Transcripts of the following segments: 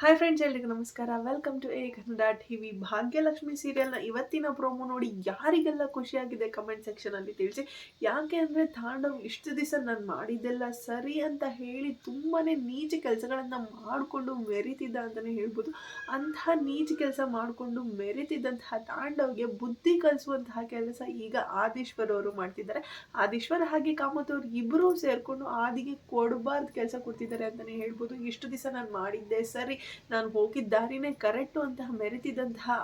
Hi friends ಎಲ್ರಿಗೂ ನಮಸ್ಕಾರ. Welcome to a Kannada TV Bhagyalakshmi ಸೀರಿಯಲ್ನ ಇವತ್ತಿನ ಪ್ರೋಮೋ ನೋಡಿ ಯಾರಿಗೆಲ್ಲ ಖುಷಿಯಾಗಿದೆ ಕಮೆಂಟ್ ಸೆಕ್ಷನಲ್ಲಿ ತಿಳಿಸಿ. ಯಾಕೆ ಅಂದರೆ ತಾಂಡವ್ ಇಷ್ಟು ದಿವಸ ನಾನು ಮಾಡಿದ್ದೆಲ್ಲ ಸರಿ ಅಂತ ಹೇಳಿ ತುಂಬಾ ನೀಚ ಕೆಲಸಗಳನ್ನು ಮಾಡಿಕೊಂಡು ಮೆರಿತಿದ್ದ ಅಂತಲೇ ಹೇಳ್ಬೋದು. ಅಂತಹ ನೀಚ ಕೆಲಸ ಮಾಡಿಕೊಂಡು ಮೆರಿತಿದ್ದಂತಹ ತಾಂಡವ್ಗೆ ಬುದ್ಧಿ ಕಲಿಸುವಂತಹ ಕೆಲಸ ಈಗ ಆದೀಶ್ವರ್ ಅವರು ಮಾಡ್ತಿದ್ದಾರೆ. ಆದೀಶ್ವರ್ ಹಾಗೆ ಕಾಮತ್ ಅವರು ಇಬ್ಬರೂ ಸೇರಿಕೊಂಡು ಆದಿಗೆ ಕೊಡಬಾರ್ದು ಕೆಲಸ ಕೊಡ್ತಿದ್ದಾರೆ ಅಂತಲೇ ಹೇಳ್ಬೋದು. ಇಷ್ಟು ದಿವಸ ನಾನು ಮಾಡಿದ್ದೆ ಸರಿ. ನಾನು ಹೋಗಿದ್ದ ದಾರಿನೇ ಕರೆಕ್ಟು ಅಂತಹ ಮೆರೆತಿದ್ದಂತಹ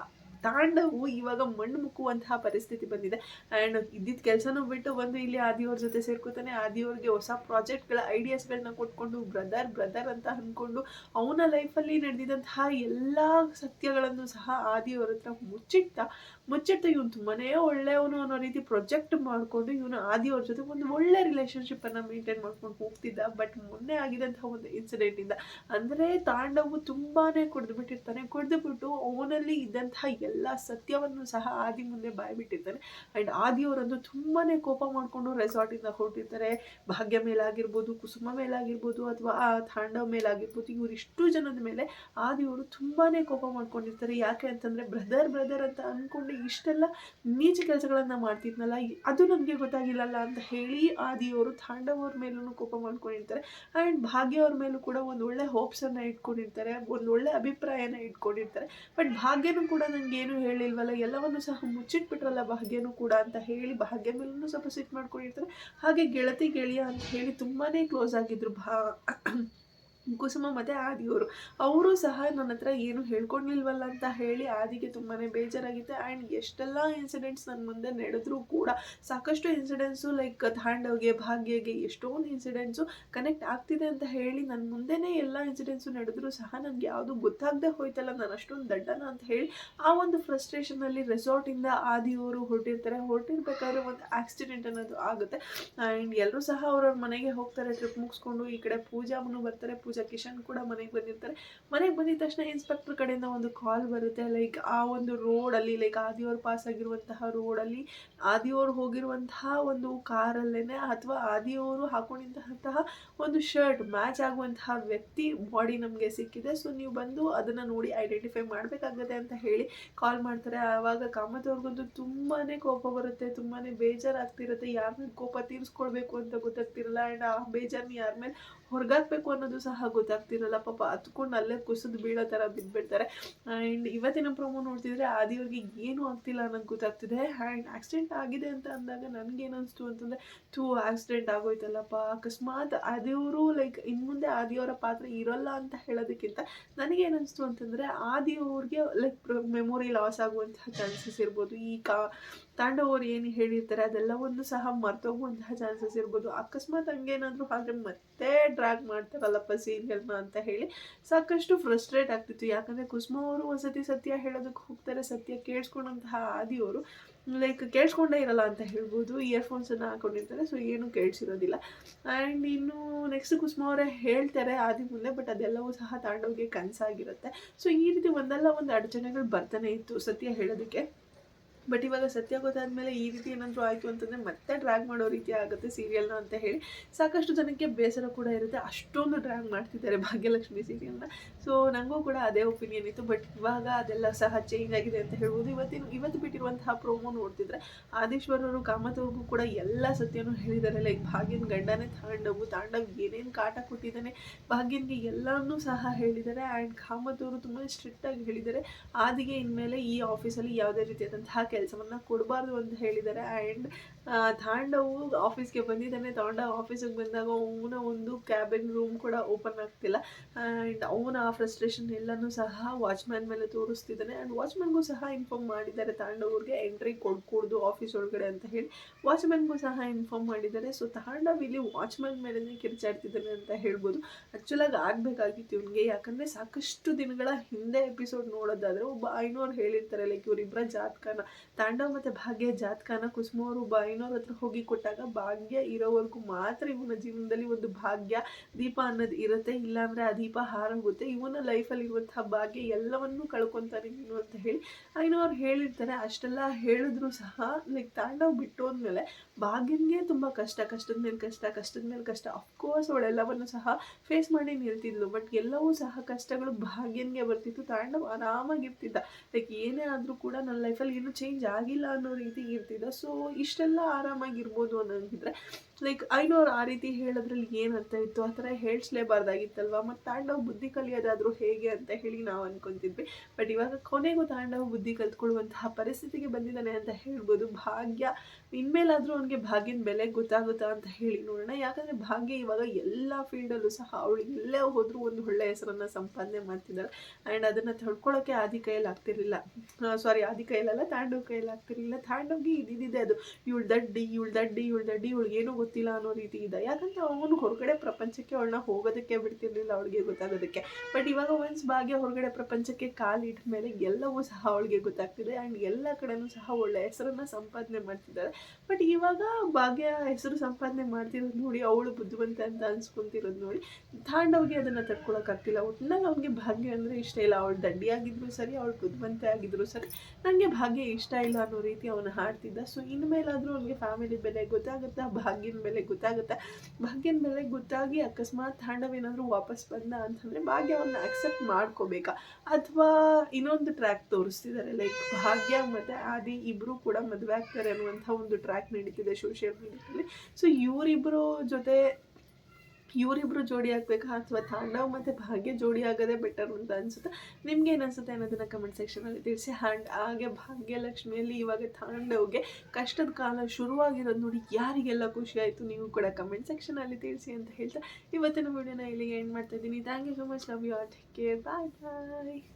ತಾಂಡವು ಇವಾಗ ಮಣ್ಣು ಮುಕ್ಕುವಂತಹ ಪರಿಸ್ಥಿತಿ ಬಂದಿದೆ. ಆ್ಯಂಡ್ ಇದ್ದಿದ್ದ ಕೆಲಸನೂ ಬಿಟ್ಟು ಬಂದು ಇಲ್ಲಿ ಆದಿಯವ್ರ ಜೊತೆ ಸೇರ್ಕೊತಾನೆ, ಆದಿಯವ್ರಿಗೆ ಹೊಸ ಪ್ರಾಜೆಕ್ಟ್ಗಳ ಐಡಿಯಾಸ್ಗಳನ್ನ ಕೊಟ್ಕೊಂಡು ಬ್ರದರ್ ಬ್ರದರ್ ಅಂತ ಅಂದ್ಕೊಂಡು ಅವನ ಲೈಫಲ್ಲಿ ನಡೆದಿದ್ದಂತಹ ಎಲ್ಲ ಸತ್ಯಗಳನ್ನು ಸಹ ಆದಿಯವ್ರ ಹತ್ರ ಮುಚ್ಚಿಟ್ಟ ಮುಚ್ಚಿಟ್ಟು ಇವನು ತುಂಬಾನೇ ಒಳ್ಳೆಯವನು ಅನ್ನೋ ರೀತಿ ಪ್ರೊಜೆಕ್ಟ್ ಮಾಡಿಕೊಂಡು ಇವನು ಆದಿಯವ್ರ ಜೊತೆ ಒಂದು ಒಳ್ಳೆ ರಿಲೇಶನ್ಶಿಪ್ಪನ್ನು ಮೇಂಟೈನ್ ಮಾಡ್ಕೊಂಡು ಹೋಗ್ತಿದ್ದ. ಬಟ್ ಮೊನ್ನೆ ಆಗಿದಂತಹ ಒಂದು ಇನ್ಸಿಡೆಂಟಿಂದ ಅಂದರೆ ತಾಂಡವು ತುಂಬಾ ಕುಡಿದು ಬಿಟ್ಟಿರ್ತಾನೆ ಕುಡಿದು ಬಿಟ್ಟು ಅವನಲ್ಲಿ ಇದ್ದಂತಹ ಎಲ್ಲ ಸತ್ಯವನ್ನು ಸಹ ಆದಿ ಮುಂದೆ ಬಾಯ್ಬಿಟ್ಟಿರ್ತಾನೆ. ಆ್ಯಂಡ್ ಆದಿಯವರಂದು ತುಂಬಾ ಕೋಪ ಮಾಡಿಕೊಂಡು ರೆಸಾರ್ಟಿಂದ ಹೊರಟಿರ್ತಾರೆ. ಭಾಗ್ಯ ಮೇಲಾಗಿರ್ಬೋದು, ಕುಸುಮ ಮೇಲಾಗಿರ್ಬೋದು ಅಥವಾ ಆ ತಾಂಡವ ಮೇಲಾಗಿರ್ಬೋದು ಇವರಿಷ್ಟು ಜನದ ಮೇಲೆ ಆದಿಯವರು ತುಂಬಾ ಕೋಪ ಮಾಡ್ಕೊಂಡಿರ್ತಾರೆ. ಯಾಕೆ ಅಂತಂದರೆ ಬ್ರದರ್ ಬ್ರದರ್ ಅಂತ ಅಂದ್ಕೊಂಡು ಇಷ್ಟೆಲ್ಲ ನೀಚ ಕೆಲಸಗಳನ್ನು ಮಾಡ್ತಿದ್ನಲ್ಲ ಅದು ನನಗೆ ಗೊತ್ತಾಗಿಲ್ಲಲ್ಲ ಅಂತ ಹೇಳಿ ಆದಿಯವರು ತಾಂಡವರ ಮೇಲೂ ಕೋಪ ಮಾಡ್ಕೊಂಡಿರ್ತಾರೆ. ಆ್ಯಂಡ್ ಭಾಗ್ಯ ಅವ್ರ ಮೇಲೂ ಕೂಡ ಒಂದು ಒಳ್ಳೆ ಹೋಪ್ಸನ್ನು ಇಟ್ಕೊಂಡಿರ್ತಾರೆ, ಒಂದು ಒಳ್ಳೆ ಅಭಿಪ್ರಾಯನ ಇಟ್ಕೊಂಡಿರ್ತಾರೆ. ಬಟ್ ಭಾಗ್ಯನೂ ಕೂಡ ನನಗೆ ಏನು ಹೇಳಿಲ್ವಲ್ಲ, ಎಲ್ಲವನ್ನು ಸಹ ಮುಚ್ಚಿಟ್ಬಿಟ್ರಲ್ಲ ಭಾಗ್ಯನೂ ಕೂಡ ಅಂತ ಹೇಳಿ ಭಾಗ್ಯ ಮೇಲೂ ಸ್ವಲ್ಪ ಸಿಟ್ ಮಾಡ್ಕೊಂಡಿರ್ತಾರೆ. ಹಾಗೆ ಗೆಳತಿ, ಗೆಳೆಯ ಅಂತ ಹೇಳಿ ತುಂಬಾ ಕ್ಲೋಸ್ ಆಗಿದ್ರು ಭಾ ಕುಸುಮ ಮತ್ತು ಆದಿಯವರು ಅವರು ಸಹ ನನ್ನ ಹತ್ರ ಏನು ಹೇಳ್ಕೊಂಡಿಲ್ವಲ್ಲ ಅಂತ ಹೇಳಿ ಆದಿಗೆ ತುಂಬಾ ಬೇಜಾರಾಗಿತ್ತು. ಆ್ಯಂಡ್ ಎಷ್ಟೆಲ್ಲ ಇನ್ಸಿಡೆಂಟ್ಸ್ ನನ್ನ ಮುಂದೆ ನಡೆದರೂ ಕೂಡ ಸಾಕಷ್ಟು ಇನ್ಸಿಡೆಂಟ್ಸು ಲೈಕ್ ತಾಂಡವ್ಗೆ, ಭಾಗ್ಯಗೆ ಎಷ್ಟೊಂದು ಇನ್ಸಿಡೆಂಟ್ಸು ಕನೆಕ್ಟ್ ಆಗ್ತಿದೆ ಅಂತ ಹೇಳಿ ನನ್ನ ಮುಂದೆನೇ ಎಲ್ಲ ಇನ್ಸಿಡೆಂಟ್ಸು ನಡೆದರೂ ಸಹ ನನಗೆ ಯಾವುದು ಗೊತ್ತಾಗದೆ ಹೋಯ್ತಲ್ಲ, ನಾನು ಅಷ್ಟೊಂದು ದಡ್ಡನ ಅಂತ ಹೇಳಿ ಆ ಒಂದು ಫ್ರಸ್ಟ್ರೇಷನಲ್ಲಿ ರೆಸಾರ್ಟಿಂದ ಆದಿಯವರು ಹೊರಟಿರ್ತಾರೆ. ಹೊರಟಿರ್ಬೇಕಾದ್ರೆ ಒಂದು ಆಕ್ಸಿಡೆಂಟ್ ಅನ್ನೋದು ಆಗುತ್ತೆ. ಆ್ಯಂಡ್ ಎಲ್ಲರೂ ಸಹ ಅವ್ರವ್ರ ಮನೆಗೆ ಹೋಗ್ತಾರೆ ಟ್ರಿಪ್ ಮುಗಿಸ್ಕೊಂಡು ಈ ಕಡೆ ಪೂಜಾಮನು ಬರ್ತಾರೆ. ಪೂಜಾ ಪೂಜಾ ಕಿಶನ್ ಕೂಡ ಮನೆಗೆ ಬಂದಿರ್ತಾರೆ. ಮನೆಗೆ ಬಂದಿದ ತಕ್ಷಣ ಇನ್ಸ್ಪೆಕ್ಟರ್ ಕಡೆಯಿಂದ ಒಂದು ಕಾಲ್ ಬರುತ್ತೆ. ಲೈಕ್ ಆ ಒಂದು ರೋಡಲ್ಲಿ ಲೈಕ್ ಆದಿಯವ್ರು ಪಾಸ್ ಆಗಿರುವಂತಹ ರೋಡಲ್ಲಿ ಆದಿಯವರು ಹೋಗಿರುವಂತಹ ಒಂದು ಕಾರಲ್ಲೇನೆ ಅಥವಾ ಆದಿಯವರು ಹಾಕೊಂಡಿದ್ದಂತಹ ಒಂದು ಶರ್ಟ್ ಮ್ಯಾಚ್ ಆಗುವಂತಹ ವ್ಯಕ್ತಿ ಬಾಡಿ ನಮಗೆ ಸಿಕ್ಕಿದೆ. ಸೊ ನೀವು ಬಂದು ಅದನ್ನು ನೋಡಿ ಐಡೆಂಟಿಫೈ ಮಾಡಬೇಕಾಗತ್ತೆ ಅಂತ ಹೇಳಿ ಕಾಲ್ ಮಾಡ್ತಾರೆ. ಆವಾಗ ಕಾಮತ್ ತುಂಬಾ ಕೋಪ ಬರುತ್ತೆ. ತುಂಬಾ ಬೇಜಾರಾಗ್ತಿರುತ್ತೆ. ಯಾರ ಕೋಪ ತೀರಿಸ್ಕೊಳ್ಬೇಕು ಅಂತ ಗೊತ್ತಾಗ್ತಿರಲ್ಲ. ಆ್ಯಂಡ್ ಆ ಬೇಜಾರನ್ನ ಯಾರ ಮೇಲೆ ಹೊರಗಾಕ್ಬೇಕು ಅನ್ನೋದು ಸಹ ಗೊತ್ತಾಗ್ತಿರಲ್ಲ. ಪಾಪ ಹತ್ಕೊಂಡು ಅಲ್ಲೇ ಕುಸಿದು ಬೀಳೋ ಥರ ಬಿದ್ದುಬಿಡ್ತಾರೆ ಆ್ಯಂಡ್ ಇವತ್ತಿನ ಪ್ರೊಮೋ ನೋಡ್ತಿದ್ರೆ ಆದಿಯವ್ರಿಗೆ ಏನೂ ಆಗ್ತಿಲ್ಲ ಅನ್ನೋದು ಗೊತ್ತಾಗ್ತಿದೆ. ಆ್ಯಂಡ್ ಆಕ್ಸಿಡೆಂಟ್ ಆಗಿದೆ ಅಂತ ಅಂದಾಗ ನನಗೇನು ಅನಿಸ್ತು ಅಂತಂದರೆ ಟೂ ಆಕ್ಸಿಡೆಂಟ್ ಆಗೋಯ್ತಲ್ಲಪ್ಪ. ಅಕಸ್ಮಾತ್ ಆದಿಯವರು ಲೈಕ್ ಇನ್ನು ಮುಂದೆ ಆದಿಯವರ ಪಾತ್ರ ಇರೋಲ್ಲ ಅಂತ ಹೇಳೋದಕ್ಕಿಂತ ನನಗೇನು ಅನಿಸ್ತು ಅಂತಂದರೆ, ಆದಿಯವ್ರಿಗೆ ಲೈಕ್ ಮೆಮೊರಿ ಲಾಸ್ ಆಗುವಂತಹ ಚಾನ್ಸಸ್ ಇರ್ಬೋದು. ಈ ಕಾ ತಾಂಡವರು ಏನು ಹೇಳಿರ್ತಾರೆ ಅದೆಲ್ಲವನ್ನು ಸಹ ಮರ್ತೋಗುವಂತಹ ಚಾನ್ಸಸ್ ಇರ್ಬೋದು. ಅಕಸ್ಮಾತ್ ಹಂಗೇನಾದರೂ ಆದರೆ ಮತ್ತೆ ಡ್ರ್ಯಾಗ್ ಮಾಡ್ತಾರಲ್ಲಪ್ಪ ಸೀರಿಯಲ್ನ ಅಂತ ಹೇಳಿ ಸಾಕಷ್ಟು ಫ್ರಸ್ಟ್ರೇಟ್ ಆಗ್ತಿತ್ತು. ಯಾಕಂದರೆ ಕುಸುಮ ಅವರು ಒಂದ್ಸತಿ ಸತ್ಯ ಹೇಳೋದಕ್ಕೆ ಹೋಗ್ತಾರೆ, ಸತ್ಯ ಕೇಳಿಸ್ಕೊಂಡಂತಹ ಆದಿಯವರು. ಲೈಕ್ ಕೇಳಿಸ್ಕೊಂಡೇ ಇರಲ್ಲ ಅಂತ ಹೇಳ್ಬೋದು. ಇಯರ್ಫೋನ್ಸನ್ನು ಹಾಕೊಂಡಿರ್ತಾರೆ ಸೊ ಏನೂ ಕೇಳಿಸಿರೋದಿಲ್ಲ. ಆ್ಯಂಡ್ ಇನ್ನು ನೆಕ್ಸ್ಟ್ ಕುಸುಮ ಅವರೇ ಹೇಳ್ತಾರೆ ಆದಿ ಮುಂದೆ ಬಟ್ ಅದೆಲ್ಲವೂ ಸಹ ತಾಂಡವ್ಗೆ ಕನಸಾಗಿರುತ್ತೆ. ಸೊ ಈ ರೀತಿ ಒಂದಲ್ಲ ಒಂದು ಅಡಚಣೆಗಳು ಬರ್ತಾನೆ ಇತ್ತು ಸತ್ಯ ಹೇಳೋದಕ್ಕೆ. ಬಟ್ ಇವಾಗ ಸತ್ಯ ಗೊತ್ತಾದ್ಮೇಲೆ ಈ ರೀತಿ ಏನಾದರೂ ಆಯಿತು ಅಂತಂದರೆ ಮತ್ತೆ ಡ್ರ್ಯಾಗ್ ಮಾಡೋ ರೀತಿ ಆಗುತ್ತೆ ಸೀರಿಯಲ್ನ ಅಂತ ಹೇಳಿ. ಸಾಕಷ್ಟು ಜನಕ್ಕೆ ಬೇಸರ ಕೂಡ ಇರುತ್ತೆ. ಅಷ್ಟೊಂದು ಡ್ರ್ಯಾಗ್ ಮಾಡ್ತಿದ್ದಾರೆ ಭಾಗ್ಯಲಕ್ಷ್ಮಿ ಸೀರಿಯಲ್ನ ಸೊ ನನಗೂ ಕೂಡ ಅದೇ ಒಪಿನಿಯನ್ ಇತ್ತು. ಬಟ್ ಇವಾಗ ಅದೆಲ್ಲ ಸಹ ಚೇಂಜ್ ಆಗಿದೆ ಅಂತ ಹೇಳ್ಬೋದು. ಇವತ್ತಿನ, ಇವತ್ತು ಬಿಟ್ಟಿರುವಂತಹ ಪ್ರೋಮೋ ನೋಡ್ತಿದ್ರೆ ಆದೇಶ್ವರರು ಕಾಮತವ್ರಿಗೂ ಕೂಡ ಎಲ್ಲ ಸತ್ಯನೂ ಹೇಳಿದ್ದಾರೆ ಲೈಕ್ ಭಾಗ್ಯನ ಗಂಡನೇ ತಾಂಡವು, ತಾಂಡವ್ ಏನೇನು ಕಾಟ ಕೊಟ್ಟಿದ್ದಾನೆ ಭಾಗ್ಯನ್ಗೆ ಎಲ್ಲನೂ ಸಹ ಹೇಳಿದ್ದಾರೆ ಆ್ಯಂಡ್ ಕಾಮತವರು ತುಂಬ ಸ್ಟ್ರಿಕ್ಟಾಗಿ ಹೇಳಿದ್ದಾರೆ ಆದಿಗೆ ಇನ್ಮೇಲೆ ಈ ಆಫೀಸಲ್ಲಿ ಯಾವುದೇ ರೀತಿಯಾದಂತಹ ಕೆಲಸವನ್ನು ಕೊಡಬಾರ್ದು ಅಂತ ಹೇಳಿದ್ದಾರೆ. ಆ್ಯಂಡ್ ತಾಂಡವು ಆಫೀಸ್ಗೆ ಬಂದಿದ್ದಾನೆ. ತಾಂಡ ಆಫೀಸಿಗೆ ಬಂದಾಗ ಅವನ ಒಂದು ಕ್ಯಾಬಿನ್ ರೂಮ್ ಕೂಡ ಓಪನ್ ಆಗ್ತಿಲ್ಲ. ಆ್ಯಂಡ್ ಅವನ ಆ ಫ್ರಸ್ಟ್ರೇಷನ್ ಎಲ್ಲನೂ ಸಹ ವಾಚ್ಮ್ಯಾನ್ ಮೇಲೆ ತೋರಿಸ್ತಿದ್ದಾನೆ. ಆ್ಯಂಡ್ ವಾಚ್ಮ್ಯಾನ್ಗೂ ಸಹ ಇನ್ಫಾರ್ಮ್ ಮಾಡಿದ್ದಾರೆ. ತಾಂಡವ್ರಿಗೆ ಎಂಟ್ರಿ ಕೊಡ್ಕೂಡ್ದು ಆಫೀಸ್ ಒಳಗಡೆ ಅಂತ ಹೇಳಿ ವಾಚ್ಮ್ಯಾನ್ಗೂ ಸಹ ಇನ್ಫಾರ್ಮ್ ಮಾಡಿದ್ದಾರೆ. ಸೊ ತಾಂಡವ್ ಇಲ್ಲಿ ವಾಚ್ಮ್ಯಾನ್ ಮೇಲೆ ಕಿರ್ಚಾಡ್ತಿದ್ದಾನೆ ಅಂತ ಹೇಳ್ಬೋದು. ಆ್ಯಕ್ಚುಲಾಗಿ ಆಗಬೇಕಾಗಿತ್ತು ಇವನಿಗೆ. ಯಾಕಂದರೆ ಸಾಕಷ್ಟು ದಿನಗಳ ಹಿಂದೆ ಎಪಿಸೋಡ್ ನೋಡೋದಾದರೆ ಒಬ್ಬ ಐನೋರು ಹೇಳಿರ್ತಾರೆ ಲೈಕ್ ಇವರಿಬ್ಬರ ಜಾತಕನ. ತಾಂಡವ್ ಮತ್ತು ಭಾಗ್ಯ ಜಾತಕನ ಕುಸುಮ ಅವರು ಒಬ್ಬ ಐನೋರ್ ಹತ್ರ ಹೋಗಿ ಕೊಟ್ಟಾಗ ಭಾಗ್ಯ ಇರೋವರೆಗೂ ಮಾತ್ರ ಇವನ ಜೀವನದಲ್ಲಿ ಒಂದು ಭಾಗ್ಯ, ದೀಪ ಅನ್ನೋದು ಇರುತ್ತೆ. ಇಲ್ಲಾಂದರೆ ಆ ದೀಪ ಹಾರೋಗುತ್ತೆ. ಇವನ ಲೈಫಲ್ಲಿ ಇರುವಂತಹ ಭಾಗ್ಯ ಎಲ್ಲವನ್ನೂ ಕಳ್ಕೊತಾರೆ ನೀನು ಅಂತ ಹೇಳಿ ಏನೋ ಅವ್ರು ಹೇಳಿರ್ತಾರೆ. ಅಷ್ಟೆಲ್ಲ ಹೇಳಿದ್ರು ಸಹ ಲೈಕ್ ತಾಂಡವ್ ಬಿಟ್ಟು ಹೋದ್ಮೇಲೆ ಭಾಗ್ಯನಿಗೆ ತುಂಬ ಕಷ್ಟ, ಕಷ್ಟದ ಮೇಲೆ ಕಷ್ಟ, ಕಷ್ಟದ ಮೇಲೆ ಕಷ್ಟ. ಅಫ್ಕೋರ್ಸ್ ಅವಳೆಲ್ಲವನ್ನು ಸಹ ಫೇಸ್ ಮಾಡಿ ನಿಲ್ತಿದ್ಲು ಬಟ್ ಎಲ್ಲವೂ ಸಹ ಕಷ್ಟಗಳು ಭಾಗ್ಯನಿಗೆ ಬರ್ತಿತ್ತು. ತಾಂಡವ್ ಆರಾಮಾಗಿರ್ತಿದ್ದ ಲೈಕ್ ಏನೇ ಆದರೂ ಕೂಡ ನನ್ನ ಲೈಫಲ್ಲಿ ಏನೂ ಚೇಂಜ್ ಆಗಿಲ್ಲ ಅನ್ನೋ ರೀತಿ ಇರ್ತಿದ್ದ. ಸೊ ಇಷ್ಟೆಲ್ಲ ಆರಾಮಾಗಿರ್ಬೋದು ಅನ್ನೋಂಗಿದ್ರೆ ಲೈಕ್ ಐನೋರು ಆ ರೀತಿ ಹೇಳೋದ್ರಲ್ಲಿ ಏನು ಅರ್ಥ ಇತ್ತು? ಆ ಥರ ಹೇಳಿಸ್ಲೇಬಾರ್ದಾಗಿತ್ತಲ್ವ? ಮತ್ತು ತಾಂಡವ್ ಬುದ್ಧಿ ಕಲಿಯೋದಾದರೂ ಹೇಗೆ ಅಂತ ಹೇಳಿ ನಾವು ಅಂದ್ಕೊತಿದ್ವಿ ಬಟ್ ಇವಾಗ ಕೊನೆಗೂ ತಾಂಡವ್ ಬುದ್ಧಿ ಕಲ್ತ್ಕೊಳ್ಳುವಂತಹ ಪರಿಸ್ಥಿತಿಗೆ ಬಂದಿದ್ದಾನೆ ಅಂತ ಹೇಳ್ಬೋದು. ಭಾಗ್ಯ, ಇನ್ಮೇಲಾದರೂ ಅವನಿಗೆ ಭಾಗ್ಯನ ಬೆಲೆ ಗೊತ್ತಾಗುತ್ತಾ ಅಂತ ಹೇಳಿ ನೋಡೋಣ. ಯಾಕಂದರೆ ಭಾಗ್ಯ ಇವಾಗ ಎಲ್ಲ ಫೀಲ್ಡಲ್ಲೂ ಸಹ ಅವಳು ಎಲ್ಲೇ ಹೋದರೂ ಒಂದು ಒಳ್ಳೆಯ ಹೆಸರನ್ನು ಸಂಪಾದನೆ ಮಾಡ್ತಿದ್ದಾಳೆ. ಆ್ಯಂಡ್ ಅದನ್ನು ತಡ್ಕೊಳ್ಳೋಕ್ಕೆ ಆದಿ ಕೈಯಲ್ಲಿ ಆಗ್ತಿರ್ಲಿಲ್ಲ. ಸಾರಿ ಆದಿ ಕೈಯಲ್ಲ ತಾಂಡವ್ ಕೈಯಲ್ಲಿ ಆಗ್ತಿರಲಿಲ್ಲ. ತಾಂಡವ್ಗೆ ಇದಿದೆ ಅದು. ಇವಳು ದಡ್ಡಿ ಇವಳು ದಡ್ಡಿ ಇವಳು ದಡ್ಡಿ ಇವಳಿಗೇನೂ ಗೊತ್ತಿಲ್ಲ ಅನ್ನೋ ರೀತಿ ಇದೆ. ಯಾಕಂದ್ರೆ ಅವನು ಹೊರಗಡೆ ಪ್ರಪಂಚಕ್ಕೆ ಅವಳನ್ನ ಹೋಗೋದಕ್ಕೆ ಬಿಡ್ತಿರ್ಲಿಲ್ಲ ಅವಳಿಗೆ ಗೊತ್ತಾಗೋದಕ್ಕೆ. ಬಟ್ ಇವಾಗ ಒನ್ಸ್ ಭಾಗ್ಯ ಹೊರಗಡೆ ಪ್ರಪಂಚಕ್ಕೆ ಕಾಲಿಟ್ಟ ಮೇಲೆ ಎಲ್ಲವೂ ಸಹ ಅವಳಿಗೆ ಗೊತ್ತಾಗ್ತಿದೆ ಆ್ಯಂಡ್ ಎಲ್ಲ ಕಡೆನೂ ಸಹ ಒಳ್ಳೆ ಹೆಸರನ್ನು ಸಂಪಾದನೆ ಮಾಡ್ತಿದ್ದಾರೆ. ಬಟ್ ಇವಾಗ ಭಾಗ್ಯ ಹೆಸರು ಸಂಪಾದನೆ ಮಾಡ್ತಿರೋದು ನೋಡಿ, ಅವಳು ಬುದ್ಧಿವಂತ ಅಂತ ಅನ್ಸ್ಕೊಂತಿರೋದು ನೋಡಿ, ತಾಂಡವ್ಗೆ ಅದನ್ನು ತಡ್ಕೊಳಕ್ಕಾಗ್ತಿಲ್ಲ ಒಟ್ಟಿನಲ್ಲಿ ಅವ್ನಿಗೆ ಭಾಗ್ಯ ಅಂದರೆ ಇಷ್ಟ ಇಲ್ಲ. ಅವಳು ದಡ್ಡಿಯಾಗಿದ್ರು ಸರಿ, ಅವಳು ಬುದ್ಧಿವಂತೆ ಆಗಿದ್ರು ಸರಿ ನನಗೆ ಭಾಗ್ಯ ಇಷ್ಟ ಇಲ್ಲ ಅನ್ನೋ ರೀತಿ ಅವನು ಹಾಡ್ತಿದ್ದ. ಸೊ ಇನ್ಮೇಲಾದರೂ ಅವನಿಗೆ ಫ್ಯಾಮಿಲಿ ಬೆಲೆ ಗೊತ್ತಾಗುತ್ತಾ? ಭಾಗ್ಯನ ಬೆಲೆ ಗೊತ್ತಾಗುತ್ತಾ? ಭಾಗ್ಯನ ಬೆಲೆ ಗೊತ್ತಾಗಿ ಅಕಸ್ಮಾತ್ ಏನಾದರೂ ವಾಪಸ್ ಬಂದ ಅಂತಂದರೆ ಭಾಗ್ಯ ಅವನ್ನ ಅಕ್ಸೆಪ್ಟ್ ಮಾಡ್ಕೋಬೇಕಾ? ಅಥವಾ ಇನ್ನೊಂದು ಟ್ರ್ಯಾಕ್ ತೋರಿಸ್ತಿದ್ದಾರೆ ಲೈಕ್ ಭಾಗ್ಯ ಮತ್ತು ಆದಿ ಇಬ್ಬರು ಕೂಡ ಮದುವೆ ಆಗ್ತಾರೆ ಅನ್ನುವಂಥ ಒಂದು ಟ್ರ್ಯಾಕ್ ನಡೀತಿದೆ ಸೋಷಿಯಲ್ ಮೀಡಿಯಾದಲ್ಲಿ ಸೊ ಇವರಿಬ್ಬರು ಜೊತೆ ಇವರಿಬ್ರು ಜೋಡಿ ಆಗಬೇಕಾ ಅಥವಾ ತಾಂಡವ್ ಮತ್ತು ಭಾಗ್ಯ ಜೋಡಿ ಆಗೋದೇ ಬೆಟರ್ ಅಂತ ಅನ್ಸುತ್ತೆ? ನಿಮ್ಗೆ ಏನು ಅನಿಸುತ್ತೆ ಅನ್ನೋದನ್ನು ಕಮೆಂಟ್ ಸೆಕ್ಷನಲ್ಲಿ ತಿಳಿಸಿ. ಹ್ಯಾಂಡ್ ಹಾಗೆ ಭಾಗ್ಯಲಕ್ಷ್ಮಿಯಲ್ಲಿ ಇವಾಗ ತಾಂಡವ್ಗೆ ಕಷ್ಟದ ಕಾಲ ಶುರುವಾಗಿರೋದು ನೋಡಿ ಯಾರಿಗೆಲ್ಲ ಖುಷಿ ಆಯ್ತು ನೀವು ಕೂಡ ಕಮೆಂಟ್ ಸೆಕ್ಷನಲ್ಲಿ ತಿಳಿಸಿ ಅಂತ ಹೇಳ್ತಾ ಇವತ್ತಿನ ವಿಡಿಯೋನ ಇಲ್ಲಿಗೆ ಎಂಡ್ ಮಾಡ್ತಾ ಇದ್ದೀನಿ. Thank you so much love you all take care bye bye